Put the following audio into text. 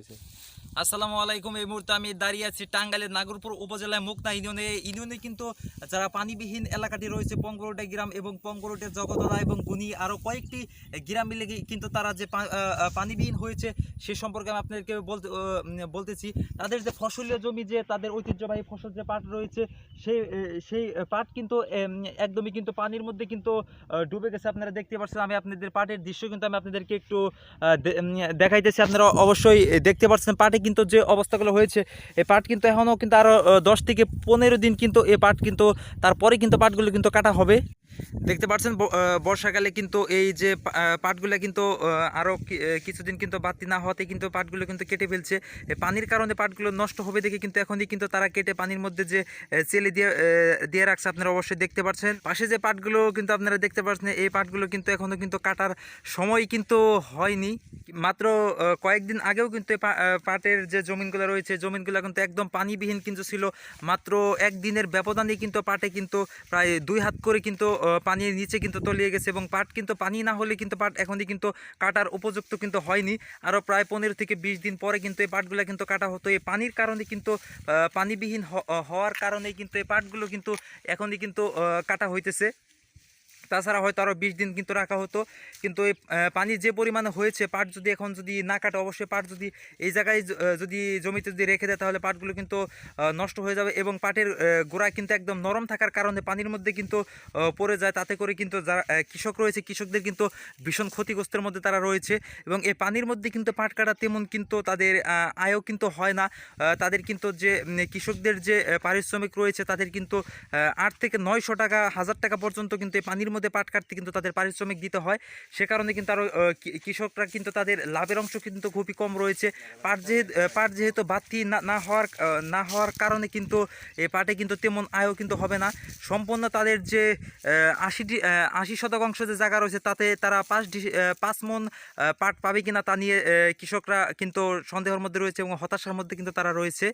হয়েছে আসসালামু আলাইকুম। এই মুহূর্তে আমি দাঁড়িয়ে আছি টাঙ্গাইলের নাগরপুর উপজেলায় মুক্তা ইউনিয়নে। ইউনিয়নে কিন্তু যারা পানিবিহীন এলাকাটি রয়েছে পঙ্গরোটা গ্রাম এবং পঙ্গরোটের জগতলা এবং গুনি আরও কয়েকটি গ্রাম মিলে কিন্তু তারা যে পানিবিহীন হয়েছে, সে সম্পর্কে আমি আপনাদেরকে বলতে বলতেছি। তাদের যে ফসলীয় জমি যে, তাদের ঐতিহ্যবাহী ফসল যে পাট রয়েছে সেই সেই পাট কিন্তু একদমই কিন্তু পানির মধ্যে কিন্তু ডুবে গেছে। আপনারা দেখতে পাচ্ছেন আমি আপনাদের পাটের দৃশ্য কিন্তু আমি আপনাদেরকে একটু দেখাইতেছি। আপনারা অবশ্যই দেখতে পাচ্ছেন পাটে কিন্তু যে অবস্থাগুলো হয়েছে এই পাট কিন্তু এখনও কিন্তু আরও দশ থেকে পনেরো দিন কিন্তু এ পাট কিন্তু তারপরে কিন্তু পাটগুলো কিন্তু কাটা হবে। দেখতে পাচ্ছেন বর্ষাকালে কিন্তু এই যে পাটগুলো কিন্তু আহ, আরও কি- আহ, কিছুদিন কিন্তু বাতি না হতে কিন্তু পাটগুলো কিন্তু কেটে ফেলছে। পানির কারণে পাটগুলো নষ্ট হবে দেখে কিন্তু এখনই কিন্তু তারা কেটে পানির মধ্যে যে চেলে দিয়ে দিয়ে রাখছে আপনারা অবশ্যই দেখতে পাচ্ছেন পাশে যে পাটগুলো কিন্তু আপনারা দেখতে পাচ্ছেন এই পাটগুলো কিন্তু এখনও কিন্তু কাটার সময় কিন্তু হয়নি। মাত্র কয়েকদিন আগেও কিন্তু পাটের যে জমিনগুলো রয়েছে জমিনগুলো কিন্তু একদম পানিবিহীন কিন্তু ছিল। মাত্র একদিনের ব্যবধানে কিন্তু পাটে কিন্তু প্রায় দুই হাত করে কিন্তু পানির নিচে কিন্তু তলিয়ে গেছে এবং পাট কিন্তু পানি না হলে কিন্তু পাট এখনই কিন্তু কাটার উপযুক্ত কিন্তু হয়নি। আরও প্রায় পনেরো থেকে বিশ দিন পরে কিন্তু এই পাটগুলো কিন্তু কাটা হতো। এই পানির কারণে কিন্তু পানিবিহীন হওয়ার কারণে কিন্তু এই পাটগুলো কিন্তু এখনই কিন্তু কাটা হইতেছে। তাছাড়া হয়তো আরও বিশ দিন কিন্তু রাখা হতো। কিন্তু এই পানি যে পরিমাণে হয়েছে, পাট যদি এখন যদি না কাটে, অবশ্যই পাট যদি এই জায়গায় যদি জমিতে যদি রেখে দেয়, তাহলে পাটগুলো কিন্তু নষ্ট হয়ে যাবে এবং পাটের গোড়া কিন্তু একদম নরম থাকার কারণে পানির মধ্যে কিন্তু পড়ে যায়। তাতে করে কিন্তু যারা কৃষক রয়েছে, কৃষকদের কিন্তু ভীষণ ক্ষতিগ্রস্তের মধ্যে তারা রয়েছে এবং এই পানির মধ্যে কিন্তু পাট কাটা তেমন কিন্তু তাদের আয়ও কিন্তু হয় না। তাদের কিন্তু যে কৃষকদের যে পারিশ্রমিক রয়েছে, তাদের কিন্তু আট থেকে নয়শো টাকা, হাজার টাকা পর্যন্ত কিন্তু এই পানির মধ্যে পাট কাটতে কিন্তু তাদের পারিশ্রমিক দিতে হয়। সে কারণে কিন্তু আরও কৃষকরা কিন্তু তাদের লাভের অংশ কিন্তু খুবই কম রয়েছে। পাট যেহেতু পাট যেহেতু বাতি না হওয়ার না হওয়ার কারণে কিন্তু এই পাটে কিন্তু তেমন আয়ও কিন্তু হবে না। সম্পূর্ণ তাদের যে আশিটি আশি শতাংশ যে জায়গা রয়েছে তাতে তারা পাঁচ পাঁচ মন পাট পাবে কিনা তা নিয়ে কৃষকরা কিন্তু সন্দেহের মধ্যে রয়েছে এবং হতাশার মধ্যে কিন্তু তারা রয়েছে।